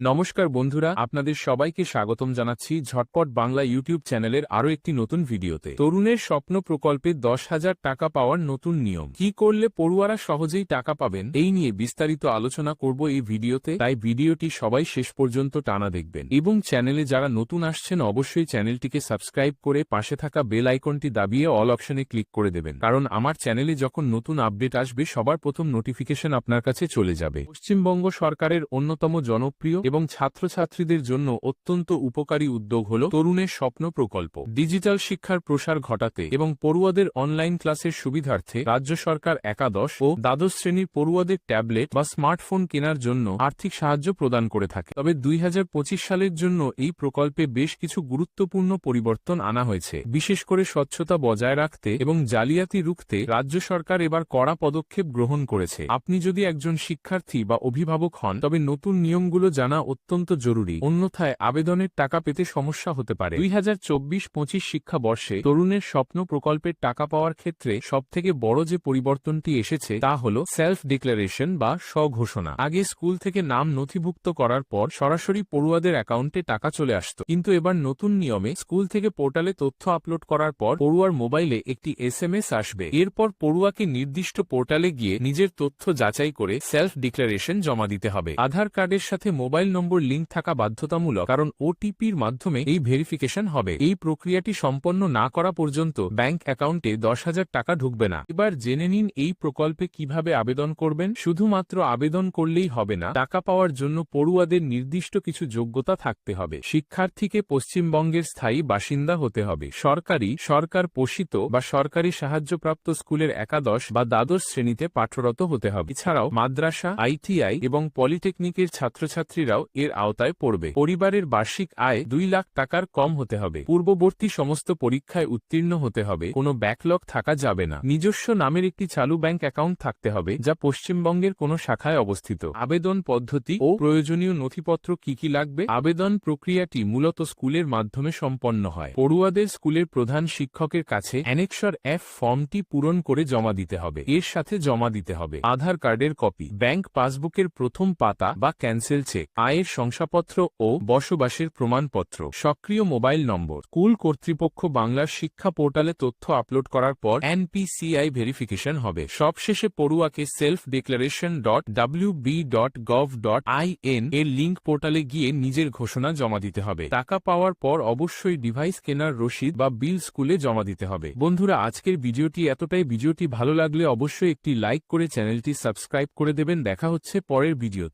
নমস্কার বন্ধুরা, আপনাদের সবাইকে স্বাগতম জানাচ্ছি ঝটপট বাংলা ইউটিউব চ্যানেলের আরও একটি নতুন ভিডিওতে। তরুণের স্বপ্ন প্রকল্পে দশ হাজার টাকা পাওয়ার নতুন নিয়ম। কি করলে পড়ুয়ারা সহজেই টাকা পাবেন? এই নিয়ে বিস্তারিত আলোচনা করব এই ভিডিওতে। তাই ভিডিওটি সবাই শেষ পর্যন্ত টানা দেখবেন। এবং চ্যানেলে যারা নতুন আসছেন, অবশ্যই চ্যানেলটিকে সাবস্ক্রাইব করে পাশে থাকা বেল আইকনটি দাবিয়ে অল অপশনে ক্লিক করে দেবেন। কারণ আমার চ্যানেলে যখন নতুন আপডেট আসবে, সবার প্রথম নোটিফিকেশন আপনার কাছে চলে যাবে। পশ্চিমবঙ্গ সরকারের অন্যতম জনপ্রিয় এবং ছাত্রছাত্রীদের জন্য অত্যন্ত উপকারী উদ্যোগ হল তরুণের স্বপ্ন প্রকল্প। ডিজিটাল শিক্ষার প্রসার ঘটাতে এবং পড়ুয়াদের অনলাইন ক্লাসের সুবিধার্থে রাজ্য সরকার একাদশ ও দ্বাদশ শ্রেণির পড়ুয়াদের ট্যাবলেট বা স্মার্টফোন কেনার জন্য আর্থিক সাহায্য প্রদান করে থাকে। তবে দুই হাজার পঁচিশ সালের জন্য এই প্রকল্পে বেশ কিছু গুরুত্বপূর্ণ পরিবর্তন আনা হয়েছে। বিশেষ করে স্বচ্ছতা বজায় রাখতে এবং জালিয়াতি রুখতে রাজ্য সরকার এবার কড়া পদক্ষেপ গ্রহণ করেছে। আপনি যদি একজন শিক্ষার্থী বা অভিভাবক হন, তবে নতুন নিয়মগুলো জানা অত্যন্ত জরুরি। অন্যথায় আবেদনের টাকা পেতে সমস্যা হতে পারে। দুই হাজার চব্বিশ পঁচিশ শিক্ষাবর্ষে তরুণের স্বপ্ন প্রকল্পের টাকা পাওয়ার ক্ষেত্রে সবথেকে বড় যে পরিবর্তনটি এসেছে তা হল সেলফ ডিক্লারেশন বা স্বঘোষণা। আগে স্কুল থেকে নাম নথিভুক্ত করার পর সরাসরি পড়ুয়াদের অ্যাকাউন্টে টাকা চলে আসত। কিন্তু এবার নতুন নিয়মে স্কুল থেকে পোর্টালে তথ্য আপলোড করার পর পড়ুয়ার মোবাইলে একটি এসএমএস আসবে। এরপর পড়ুয়াকে নির্দিষ্ট পোর্টালে গিয়ে নিজের তথ্য যাচাই করে সেলফ ডিক্লারেশন জমা দিতে হবে। আধার কার্ডের সাথে মোবাইল নম্বর লিঙ্ক থাকা বাধ্যতামূলক, কারণ ওটিপির মাধ্যমে এই ভেরিফিকেশন হবে। এই প্রক্রিয়াটি সম্পন্ন না করা পর্যন্ত ব্যাংক অ্যাকাউন্টে দশ হাজার টাকা ঢুকবে না। এবার জেনে নিন এই প্রকল্পে কীভাবে আবেদন করবেন। শুধুমাত্র আবেদন করলেই হবে না, টাকা পাওয়ার জন্য পড়ুয়াদের নির্দিষ্ট কিছু যোগ্যতা থাকতে হবে। শিক্ষার্থীকে পশ্চিমবঙ্গের স্থায়ী বাসিন্দা হতে হবে। সরকারি, সরকার পোষিত বা সরকারি সাহায্যপ্রাপ্ত স্কুলের একাদশ বা দ্বাদশ শ্রেণীতে পাঠরত হতে হবে। এছাড়াও মাদ্রাসা, আইটিআই এবং পলিটেকনিকের ছাত্রছাত্রীরাও এর আওতায় পড়বে। পরিবারের বার্ষিক আয় দুই লাখ টাকার কম হতে হবে। পূর্ববর্তী সমস্ত পরীক্ষায় উত্তীর্ণ হতে হবে। কোনো ব্যাকলগ থাকা যাবে না। নিজস্ব নামের একটি চালু ব্যাংক অ্যাকাউন্ট থাকতে হবে, যা পশ্চিমবঙ্গের কোনো শাখায় অবস্থিত। আবেদন পদ্ধতি ও প্রয়োজনীয় নথিপত্র কি কি লাগবে? আবেদন প্রক্রিয়াটি মূলত স্কুলের মাধ্যমে সম্পন্ন হয়। পড়ুয়াদের স্কুলের প্রধান শিক্ষকের কাছে অ্যানেক্সর এফ ফর্মটি পূরণ করে জমা দিতে হবে। এর সাথে জমা দিতে হবে। আধার কার্ডের কপি, ব্যাংক পাসবুকের প্রথম পাতা বা ক্যান্সেল চেক আয়ের শংসাপত্র ও বসবাসের প্রমাণপত্র। সক্রিয় মোবাইল নম্বর। স্কুল কর্তৃপক্ষ বাংলার শিক্ষা পোর্টালে তথ্য আপলোড করার পর এনপিসিআই ভেরিফিকেশন হবে। সবশেষে পড়ুয়াকে self declaration dot W B dot gov dot I N এর লিঙ্ক পোর্টালে গিয়ে নিজের ঘোষণা জমা দিতে হবে। টাকা পাওয়ার পর অবশ্যই ডিভাইস কেনার রসিদ বা বিল স্কুলে জমা দিতে হবে। বন্ধুরা, আজকের ভিডিওটি এতটাই। ভিডিওটি ভালো লাগলে অবশ্যই একটি লাইক করে চ্যানেলটি সাবস্ক্রাইব করে দেবেন। দেখা হচ্ছে পরের ভিডিওতে।